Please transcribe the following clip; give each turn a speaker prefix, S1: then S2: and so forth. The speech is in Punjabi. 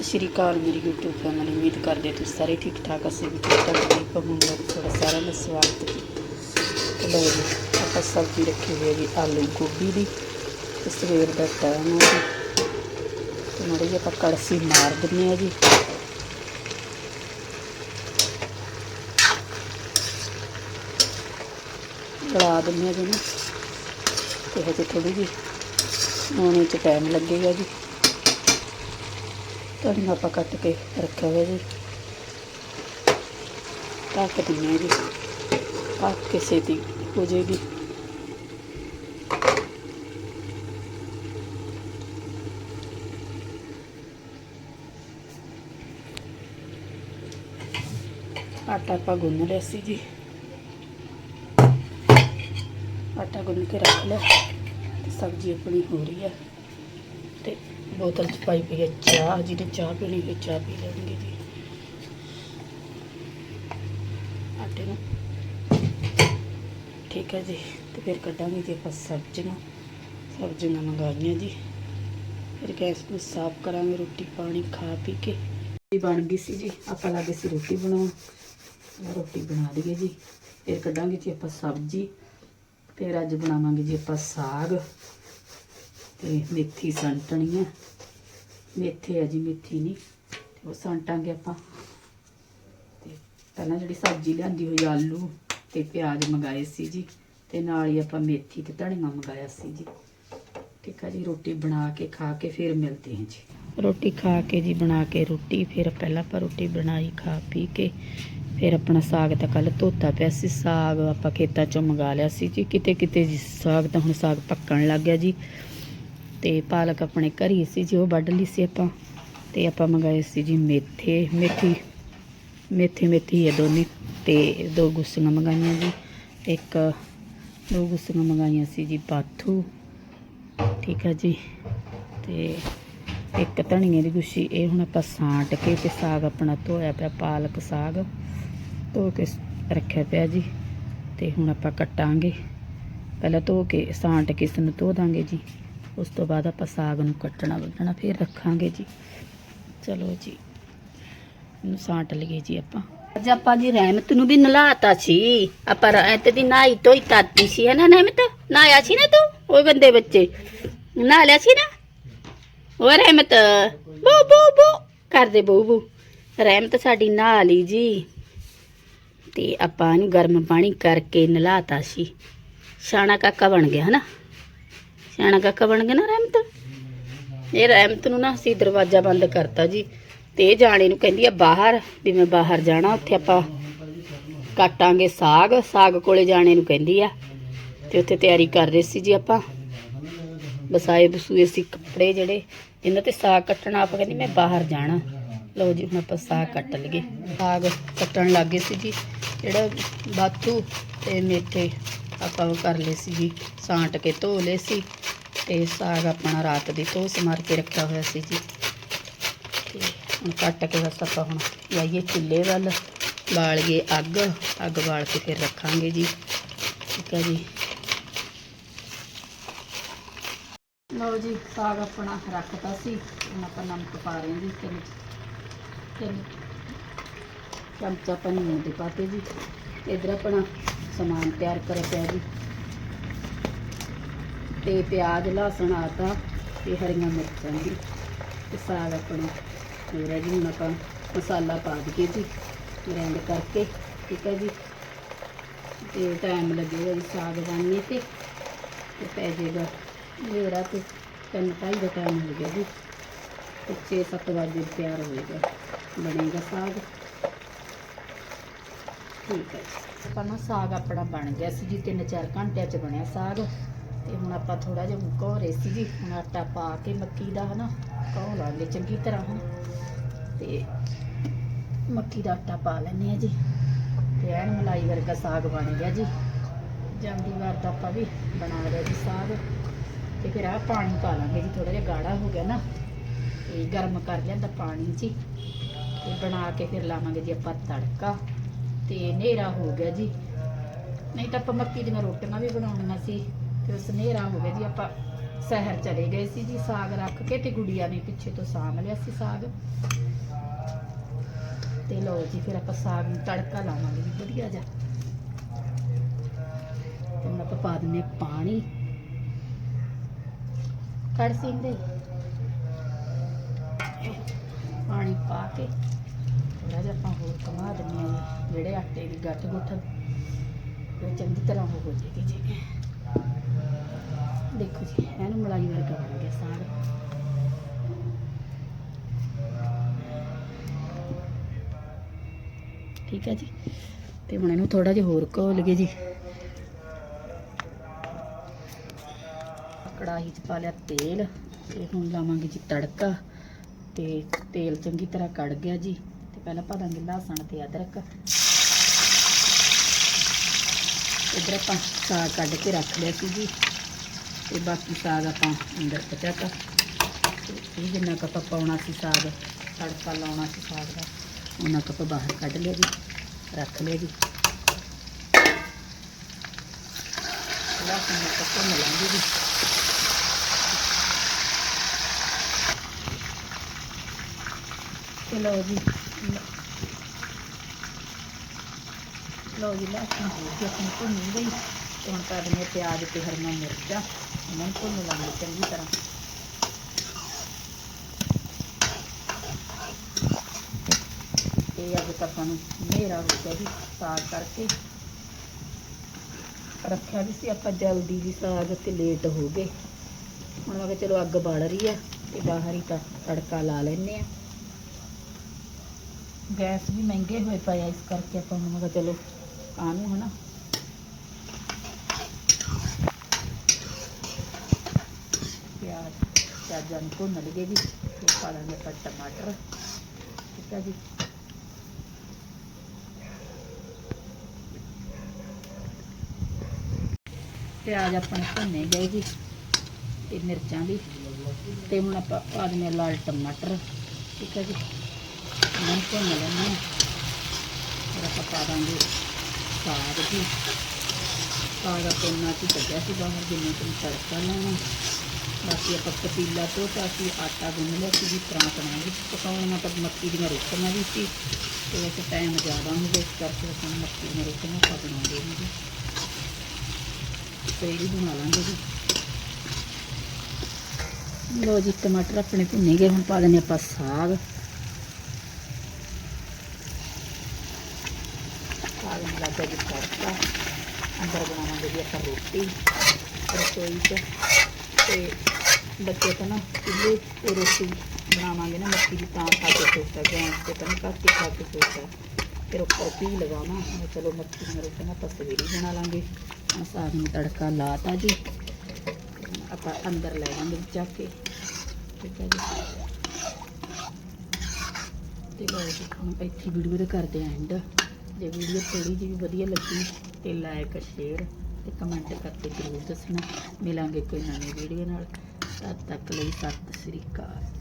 S1: ਸ਼੍ਰੀ ਅਕਾਲ ਮੇਰੀ YouTube ਫੈਮਿਲੀ ਉਮੀਦ ਕਰਦੇ ਤੁਸੀਂ ਸਾਰੇ ਠੀਕ ਠਾਕ ਅਸੀਂ ਵੀ ਠੀਕ ਠਾਕ ਜੀ ਕਹੂੰਗਾ ਤੁਹਾਡਾ ਸਾਰਿਆਂ ਦਾ ਸਵਾਗਤ ਜੀ ਤੇ ਲਓ ਜੀ, ਆਪਾਂ ਸਬਜ਼ੀ ਰੱਖੀ ਹੋਈ ਹੈ ਜੀ, ਆਲੂ ਗੋਭੀ ਦੀ ਤੇ ਸਵੇਰ ਦਾ ਟਾਈਮ ਹੈ ਜੀ। ਤੇ ਮਾੜੀ ਜਿਹੀ ਆਪਾਂ ਕੜਸੀ ਮਾਰ ਦਿੰਦੇ ਆ ਜੀ। ਗਲਾ ਦਿੰਦੇ ਆ ਜੀ ਨਾ ਤੇ ਹਜੇ ਥੋੜੀ ਜਿਹੀ ਹੋਣੇ ਚ ਟਾਈਮ ਲੱਗੇਗਾ ਜੀ ਧਨੀਆ ਆਪਾਂ ਕੱਟ ਕੇ ਰੱਖਿਆ ਹੋਇਆ ਜੀ ਢੱਕ ਦਿੰਦੇ ਹਾਂ ਜੀ ਪੱਕ ਕੇ ਛੇਤੀ ਹੋ ਜਾਏਗੀ ਆਟਾ ਆਪਾਂ ਗੁੰਨ ਲਿਆ ਸੀ ਜੀ ਆਟਾ ਗੁੰਨ ਕੇ ਰੱਖ ਲਿਆ ਤੇ ਸਬਜ਼ੀ ਆਪਣੀ ਹੋ ਰਹੀ ਹੈ ਬੋਤਲ ਚ ਪਾਈ ਪਈ ਹੈ ਚਾਹ ਜਿਹਨੇ ਚਾਹ ਪੀਣੀ ਹੈ, ਚਾਹ ਪੀ ਲੈਣਗੇ ਜੀ। ਆਟੇ ਨੂੰ। ਠੀਕ ਹੈ ਜੀ, ਤੇ ਫਿਰ ਕੱਢਾਂਗੇ ਜੀ ਆਪਾਂ ਸਬਜ਼ੀਆਂ ਸਬਜ਼ੀਆਂ ਮੰਗਾਈਆਂ ਜੀ। ਫਿਰ ਗੈਸ ਨੂੰ ਸਾਫ਼ ਕਰਾਂਗੇ, ਰੋਟੀ ਪਾਣੀ ਖਾ ਪੀ ਕੇ। ਰੋਟੀ ਬਣ ਗਈ ਸੀ ਜੀ, ਆਪਾਂ ਲੱਗੇ ਸੀ ਰੋਟੀ ਬਣਾਉਣ। ਰੋਟੀ ਬਣਾ ਲਈਏ ਜੀ। ਫਿਰ ਕੱਢਾਂਗੇ ਜੀ ਆਪਾਂ ਸਬਜ਼ੀ। ਫਿਰ ਅੱਜ ਬਣਾਵਾਂਗੇ ਜੀ ਆਪਾਂ ਸਾਗ। ਤੇ ਮੇਥੀ ਸੰਟਣੀ ਹੈ। ਮੇਥੇ ਹੈ ਜੀ ਮੇਥੀ ਨਹੀਂ ਉਹ ਸੰਟਾਂਗੇ ਆਪਾਂ। ਤੇ ਪਹਿਲਾਂ ਜਿਹੜੀ ਸਬਜ਼ੀ ਲਿਆਂਦੀ ਹੋਈ ਆਲੂ ਤੇ ਪਿਆਜ਼ ਮੰਗਾਏ ਸੀ ਜੀ, ਤੇ ਨਾਲ ਹੀ ਆਪਾਂ ਮੇਥੀ ਤੇ ਧਨੀਆ ਮੰਗਾਇਆ ਸੀ ਜੀ। ਠੀਕ ਆ ਜੀ, ਰੋਟੀ ਬਣਾ ਕੇ, ਖਾ ਕੇ ਫਿਰ ਮਿਲਦੇ ਹਾਂ ਜੀ। ਰੋਟੀ ਖਾ ਕੇ ਜੀ, ਬਣਾ ਕੇ ਰੋਟੀ, ਫਿਰ ਪਹਿਲਾਂ ਆਪਾਂ ਰੋਟੀ ਬਣਾਈ, ਖਾ ਪੀ ਕੇ ਫਿਰ ਆਪਣਾ ਸਾਗ ਤਾਂ ਕੱਲ ਧੋਤਾ ਪਿਆ ਸੀ। ਸਾਗ ਆਪਾਂ ਖੇਤਾਂ ਚੋਂ ਮੰਗਾ ਲਿਆ ਸੀ ਜੀ ਕਿਤੇ ਕਿਤੇ ਜੀ ਸਾਗ ਤਾਂ ਹੁਣ ਸਾਗ ਪੱਕਣ ਲੱਗ ਗਿਆ ਜੀ। ਤੇ ਪਾਲਕ ਆਪਣੇ ਘਰ ਹੀ ਸੀ ਉਹ ਵੱਢ ਲਈ ਸੀ ਆਪਾਂ ਤੇ ਆਪਾਂ ਮੰਗਾਏ ਸੀ ਜੀ ਮੇਥੇ, ਮੇਥੀ ਮੇਥੇ, ਮੇਥੀ ਹੈ ਦੋਨੇ ਤੇ ਦੋ ਗੁੱਸੀਆਂ ਮੰਗਾਈਆਂ ਜੀ। ਇੱਕ ਦੋ ਗੁੱਸੀਆਂ ਮੰਗਾਈਆਂ ਸੀ ਜੀ ਬਾਥੂ, ਠੀਕ ਹੈ ਜੀ, ਤੇ ਇੱਕ ਧਨੀਏ ਦੀ ਗੁੱਛੀ, ਇਹ ਹੁਣ ਆਪਾਂ ਸਾਂਟ ਕੇ ਤੇ ਸਾਗ ਆਪਣਾ ਧੋਇਆ ਪਿਆ, ਪਾਲਕ ਸਾਗ ਧੋ ਕੇ ਰੱਖਿਆ ਪਿਆ ਜੀ ਤੇ ਹੁਣ ਆਪਾਂ ਕੱਟਾਂਗੇ। ਪਹਿਲਾਂ ਧੋ ਕੇ, ਸਾਂਟ ਕੇ ਇਸ ਨੂੰ ਧੋ ਦਾਂਗੇ ਜੀ। ਉਸ ਤੋਂ ਬਾਅਦ ਆਪਾਂ ਸਾਗ ਨੂੰ ਕੱਟਣਾ ਵੱਢਣਾ, ਫਿਰ ਰੱਖਾਂਗੇ ਜੀ। ਚਲੋ ਜੀ, ਇਹਨੂੰ ਸਾਂਟ ਲਈਏ ਜੀ ਆਪਾਂ। ਅੱਜ ਆਪਾਂ ਜੀ ਰਹਿਮਤ ਨੂੰ ਵੀ ਨਲਾਤਾ ਸੀ। ਆਪਾਂ ਰਹਿਮਤ ਦੀ ਨਾਈ ਧੋਈ ਤਾਤੀ ਸੀ, ਹੈ ਨਾ ਰਹਿਮਤ? ਨਾਇਆ ਸੀ ਨਾ ਤੂੰ, ਉਹ ਗੰਦੇ ਬੱਚੇ। ਨਹਾ ਲਿਆ ਸੀ ਨਾ? ਉਹ ਰਹਿਮਤ, ਬੂ ਬੂ ਬੂ, ਕਰਦੇ ਬੂ ਬੂ। ਰਹਿਮਤ ਸਾਡੀ ਨਹਾ ਲਈ ਜੀ। ਤੇ ਆਪਾਂ ਇਹਨੂੰ ਗਰਮ ਪਾਣੀ ਕਰਕੇ ਨਲਾਤਾ ਸੀ। ਸ਼ਾਣਾ ਕਾਕਾ ਬਣ ਗਿਆ ਹਨਾ ਸਿਆਣਾ ਕਾਕਾ ਬਣ ਗਿਆ ਨਾ ਰਹਿਮਤ? ਇਹ ਰਹਿਮਤ ਨੂੰ ਨਾ ਅਸੀਂ ਦਰਵਾਜ਼ਾ ਬੰਦ ਕਰਤਾ ਜੀ ਤੇ ਇਹ ਜਾਣੇ ਨੂੰ ਕਹਿੰਦੀ ਆ ਬਾਹਰ, ਵੀ ਮੈਂ ਬਾਹਰ ਜਾਣਾ, ਉੱਥੇ ਆਪਾਂ ਕਾਟਾਂਗੇ ਸਾਗ ਸਾਗ ਕੋਲੇ ਜਾਣੇ ਨੂੰ ਕਹਿੰਦੀ ਆ ਤੇ ਉੱਥੇ ਤਿਆਰੀ ਕਰ ਰਹੇ ਸੀ ਜੀ ਆਪਾਂ। ਬਸਾਏ ਬਸੂਏ ਸੀ ਕੱਪੜੇ ਜਿਹੜੇ, ਇਹਨਾਂ ਤੇ ਸਾਗ ਕੱਟਣਾ, ਆਪ ਕਹਿੰਦੀ ਮੈਂ ਬਾਹਰ ਜਾਣਾ। ਲਓ ਜੀ ਹੁਣ ਆਪਾਂ ਸਾਗ ਕੱਟ ਲਈਏ। ਸਾਗ ਕੱਟਣ ਲੱਗੇ ਸੀ ਜੀ। ਜਿਹੜਾ ਬਾਥੂ ਤੇ ਮੇਥੇ ਆਪਾਂ ਉਹ ਕਰ ਲਏ ਸੀ ਜੀ ਸਾਂਟ ਕੇ ਧੋ ਲਏ ਸੀ ਤੇ ਸਾਗ ਆਪਣਾ ਰਾਤ ਦੀ ਧੋ ਸਮਾਰ ਕੇ ਰੱਖਿਆ ਹੋਇਆ ਸੀ ਜੀ। ਤੇ ਹੁਣ ਕੱਟ ਕੇ ਬਸ ਆਪਾਂ ਹੁਣ ਜਾਈਏ ਚੁੱਲ੍ਹੇ ਵੱਲ ਬਾਲੀਏ ਅੱਗ ਅੱਗ ਬਾਲ ਕੇ ਫਿਰ ਰੱਖਾਂਗੇ ਜੀ। ਠੀਕ ਹੈ ਜੀ। ਲਓ ਜੀ, ਸਾਗ ਆਪਣਾ ਰੱਖਤਾ ਸੀ, ਹੁਣ ਆਪਾਂ ਨਮਕ ਪਾ ਰਹੇ ਜੀ ਤਿੰਨ ਤਿੰਨ ਚਮਚਾ ਪਨੀਰ ਦੇ ਪਾਤੇ ਜੀ। ਇਧਰ ਆਪਣਾ ਸਮਾਨ ਤਿਆਰ ਕਰਿਆ ਪਿਆ ਜੀ। ਤੇ ਪਿਆਜ਼, ਲਸਣ ਆਤਾ ਤੇ ਹਰੀਆਂ ਮਿਰਚਾਂ ਜੀ। ਤੇ ਸਾਗ ਆਪਣਾ ਹੋ ਜੀ, ਹੁਣ ਆਪਾਂ ਮਸਾਲਾ ਪਾ ਦਈਏ ਜੀ। ਗ੍ਰੈਂਡ ਕਰਕੇ, ਠੀਕ ਹੈ ਜੀ। ਤੇ ਟਾਈਮ ਲੱਗੇਗਾ ਜੀ ਸਾਗ ਬਣਨੇ ਤੇ। ਤੇ ਪੈ ਜਾਏਗਾ ਮੇਰਾ ਤੇ ਤਿੰਨ ਢਾਈ ਦਾ ਟਾਈਮ ਹੋ ਗਿਆ ਜੀ। ਤੇ 6-7 ਵਜੇ ਤਿਆਰ ਹੋਏਗਾ, ਬਣੇਗਾ ਸਾਗ। ਠੀਕ ਹੈ ਜੀ। ਆਪਾਂ ਨਾ ਸਾਗ ਆਪਣਾ ਬਣ ਗਿਆ ਸੀ ਜੀ 3-4 ਘੰਟਿਆਂ ਚ ਬਣਿਆ ਸਾਗ। ਤੇ ਹੁਣ ਆਪਾਂ ਥੋੜਾ ਜਿਹਾ ਘੋ ਰਹੇ ਸੀ ਜੀ, ਹੁਣ ਆਟਾ ਪਾ ਕੇ ਮੱਕੀ ਦਾ ਹਨਾ ਘੋ ਲਾਂਗੇ ਚੰਗੀ ਤਰ੍ਹਾਂ ਹੁਣ। ਤੇ ਮੱਕੀ ਦਾ ਆਟਾ ਪਾ ਲੈਣੇ ਆ ਜੀ। ਤੇ ਐਨ ਮਲਾਈ ਵਰਗਾ ਸਾਗ ਬਣ ਗਿਆ ਜੀ। ਜਾਂਦੀ ਵਾਰ ਤਾਂ ਆਪਾਂ ਵੀ ਬਣਾ ਲਿਆ ਜੀ ਸਾਗ। ਤੇ ਫਿਰ ਆਹ ਪਾਣੀ ਪਾ ਲਾਂਗੇ ਜੀ ਥੋੜਾ ਜਿਹਾ ਗਾੜਾ ਹੋ ਗਿਆ ਨਾ। ਤੇ ਗਰਮ ਕਰ ਲਿਆਂਦਾ ਪਾਣੀ ਜੀ। ਤੇ ਬਣਾ ਕੇ ਫਿਰ ਲਾਵਾਂਗੇ ਜੀ ਆਪਾਂ ਤੜਕਾ। ਤੇ ਹਨੇਰਾ ਹੋ ਗਿਆ ਜੀ। ਨਹੀਂ ਤਾਂ ਆਪਾਂ ਮੱਕੀ ਦੀਆਂ ਰੋਟੀਆਂ ਵੀ ਬਣਾਉਣੀਆਂ ਸੀ, ਤੇ ਉਸ ਹਨੇਰਾ ਹੋ ਗਿਆ ਜੀ। ਆਪਾਂ ਸ਼ਹਿਰ ਚਲੇ ਗਏ ਸੀ ਜੀ, ਸਾਗ ਰੱਖ ਕੇ ਤੇ ਗੁੜੀਆ ਨੇ ਪਿੱਛੇ ਤੋਂ ਸਾਂਭ ਲਿਆ ਸੀ ਸਾਗ। ਤੇ ਲਓ ਜੀ, ਫਿਰ ਆਪਾਂ ਸਾਗ ਨੂੰ ਤੜਕਾ ਲਾਵਾਂਗੇ ਜੀ, ਵਧੀਆ ਜਿਹਾ। ਤੇ ਹੁਣ ਆਪਾਂ ਪਾ ਦਿੰਦੇ ਹਾਂ ਪਾਣੀ। ਕੜ ਸਿੰਦੇ ਪਾਣੀ ਪਾ ਕੇ ਥੋੜਾ ਜਿਹਾ ਆਪਾਂ ਹੋਰ ਕਮਾ ਦਿੰਦੇ ਹਾਂ। ਜਿਹੜੇ ਆਟੇ ਦੀ ਗੱਠ ਗੁੱਠ ਉਹ ਚੰਗੀ ਤਰ੍ਹਾਂ ਉਹ ਹੋ ਜਾਏਗੀ ਜੀ ਦੇਖੋ ਜੀ, ਇਹਨੂੰ ਮਲਾਈ ਵਰਗਾ ਬਣ ਗਿਆ ਸਾਗ ਠੀਕ ਹੈ ਜੀ, ਤੇ ਹੁਣ ਇਹਨੂੰ ਥੋੜਾ ਜਿਹਾ ਹੋਰ ਘੋਲ ਲਈਏ ਜੀ। ਕੜਾਹੀ 'ਚ ਪਾ ਲਿਆ ਤੇਲ, ਤੇ ਹੁਣ ਲਾਵਾਂਗੇ ਜੀ ਤੜਕਾ, ਤੇ ਤੇਲ ਚੰਗੀ ਤਰ੍ਹਾਂ ਕੜ ਗਿਆ ਜੀ। ਪਹਿਲਾਂ ਪਾ ਦਾਂਗੇ ਲਸਣ ਤੇ ਅਦਰਕ। ਇਧਰ ਆਪਾਂ ਸਾਗ ਕੱਢ ਕੇ ਰੱਖ ਲਿਆ ਸੀ ਜੀ। ਤੇ ਬਾਕੀ ਸਾਗ ਆਪਾਂ ਅੰਦਰ ਪਚਾਤਾ ਇਹ ਜਿੰਨਾ ਕੱਪ ਪਾਉਣਾ ਸੀ ਸਾਗ, ਤੜਕਾ ਲਾਉਣਾ ਸੀ ਸਾਗ ਦਾ, ਉਹਨਾਂ ਕੱਪ ਬਾਹਰ ਕੱਢ ਲਿਆ ਜੀ, ਰੱਖ ਲਿਆ ਜੀ। ਲਸਣ ਨੂੰ ਪੱਕਾ ਮਿਲਾਂਗੇ ਜੀ। ਚਲੋ ਜੀ ਲ- ਲਓ ਜੀ ਲਸਣ ਹੋ ਗਿਆ ਆਪਣੀ ਭੁੰਨ ਗਈ ਤੇ ਹੁਣ ਪਾ ਦਿੰਦੇ ਪਿਆਜ਼ ਤੇ ਹਰੀਆਂ ਮਿਰਚਾਂ। ਇਹਨਾਂ ਨੂੰ ਭੁੰਨ ਲਾਂਗੇ ਚੰਗੀ ਤਰ੍ਹਾਂ। ਇਹ ਅੱਜ ਤਾਂ ਆਪਾਂ ਨੂੰ ਹਨੇਰਾ ਹੋ ਗਿਆ ਜੀ, ਸਾਗ ਕਰਕੇ। ਰੱਖਿਆ ਵੀ ਸੀ, ਆਪਾਂ ਜਲਦੀ ਜੀ ਸਾਗ ਤੇ ਲੇਟ ਹੋ ਗਏ। ਹੁਣ ਮੈਂ ਕਿਹਾ ਚਲੋ ਅੱਗ ਬਾਲ ਰਹੀ ਆ, ਤੇ ਬਾਹਰ ਹੀ ਤਾਂ ਤੜਕਾ ਲਾ ਲੈਨੇ ਆ ਗੈਸ ਵੀ ਮਹਿੰਗੇ ਹੋਏ ਪਏ ਆ, ਇਸ ਕਰਕੇ ਆਪਾਂ ਨੂੰ ਮੈਂ ਕਿਹਾ ਚਲੋ ਕਾਹਨੂੰ ਹਨਾ ਪਿਆਜ਼, ਪਿਆਜ਼ਾਂ ਨੂੰ ਭੁੰਨ ਲਈਏ ਜੀ, ਤੇ ਪਾ ਲਾਂਗੇ ਆਪਾਂ ਟਮਾਟਰ। ਠੀਕ ਹੈ ਜੀ। ਪਿਆਜ਼ ਆਪਣੇ ਭੁੰਨੇ ਗਏ ਜੀ, ਤੇ ਮਿਰਚਾਂ ਵੀ, ਤੇ ਹੁਣ ਆਪਾਂ ਪਾ ਦਿੰਦੇ ਹਾਂ ਲਾਲ ਟਮਾਟਰ। ਠੀਕ ਹੈ ਜੀ। ਨੂੰ ਭੁੰਨ ਲੈਂਦੇ ਹਾਂ। ਫਿਰ ਆਪਾਂ ਪਾ ਦਾਂਗੇ ਸਾਗ ਜੀ। ਸਾਗ ਆਪਾਂ ਇੰਨਾ ਕੀ ਕੱਢਿਆ ਸੀ ਬਾਹਰ, ਜਿੰਨਾ ਤੋਂ ਤੜਕਾ ਲਾਉਣਾ। ਬਾਕੀ ਆਪਾਂ ਪਤੀਲਾ ਤੋਂ ਤਾਂ ਅਸੀਂ ਆਟਾ ਗੁੰਨ ਲਿਆ ਸੀ ਜੀ ਤਰ੍ਹਾਂ ਵੀ ਪਕਾਉਣਾ ਤਾਂ ਮੱਕੀ ਦੀਆਂ ਰੋਟੀਆਂ ਵੀ ਸੀ। ਤੇ ਵੈਸੇ ਟਾਈਮ ਜ਼ਿਆਦਾ ਹੁੰਦਾ ਇਸ ਕਰਕੇ ਅਸੀਂ ਮੱਕੀ ਦੀਆਂ ਰੋਟੀਆਂ ਆਪਾਂ ਬਣਾਉਂਦੇ ਹਾਂ ਜੀ ਤੇ ਇਹ ਵੀ ਬਣਾ ਲਾਂਗੇ ਜੀ। ਲੋ ਜੀ, ਟਮਾਟਰ ਆਪਣੇ ਭੁੰਨੇ ਗਏ, ਹੁਣ ਪਾ ਦਿੰਦੇ ਆਪਾਂ ਸਾਗ ਨੂੰ ਲੱਗਾ ਜੀ ਤੜਕਾ ਅੰਦਰ ਬਣਾਵਾਂਗੇ ਜੀ ਆਪਾਂ ਰੋਟੀ, ਰਸੋਈ 'ਚ। ਤੇ ਬੱਚੇ ਤਾਂ ਨਾ ਚੁੱਲ੍ਹੇ ਰੋਟੀ ਬਣਾਵਾਂਗੇ ਨਾ ਮੱਕੀ ਦੀ ਤਾਂ ਖਾ ਕੇ ਸੋਚਦਾ ਗੈਸ ਤੇ ਤਾਂ ਨਹੀਂ ਘੱਟ ਖਾ ਕੇ ਸੋਚਦਾ ਫਿਰ ਉੱਪਰ ਪੀ ਲਗਾਵਾਂ, ਮੈਂ ਚਲੋ ਮੱਕੀ ਦੀਆਂ ਰੋਟੀਆਂ ਆਪਾਂ ਸਵੇਰੇ ਬਣਾ ਲਾਂਗੇ। ਹੁਣ ਸਾਗ ਨੂੰ ਤੜਕਾ ਲਾਤਾ ਜੀ। ਆਪਾਂ ਅੰਦਰ ਲੈ ਜਾਵਾਂਗੇ ਚੱਕ ਕੇ। ਠੀਕ ਹੈ ਜੀ। ਤੇ ਲਓ ਜੀ, ਹੁਣ ਇੱਥੇ ਵੀਡੀਓ ਦੇ ਕਰਦੇ ਆਂ ਐਂਡ ਜੇ ਵੀਡੀਓ ਥੋੜੀ ਜਿਹੀ ਵੀ ਵਧੀਆ ਲੱਗੀ ਤੇ ਲਾਈਕ ਸ਼ੇਅਰ ਤੇ ਕਮੈਂਟ ਕਰਕੇ ਜ਼ਰੂਰ ਦੱਸਣਾ। ਮਿਲਾਂਗੇ ਕੋਈ ਨਵੀਂ ਵੀਡੀਓ ਨਾਲ। ਤਦ ਤੱਕ ਲਈ ਸਤਿ ਸ੍ਰੀ ਅਕਾਲ।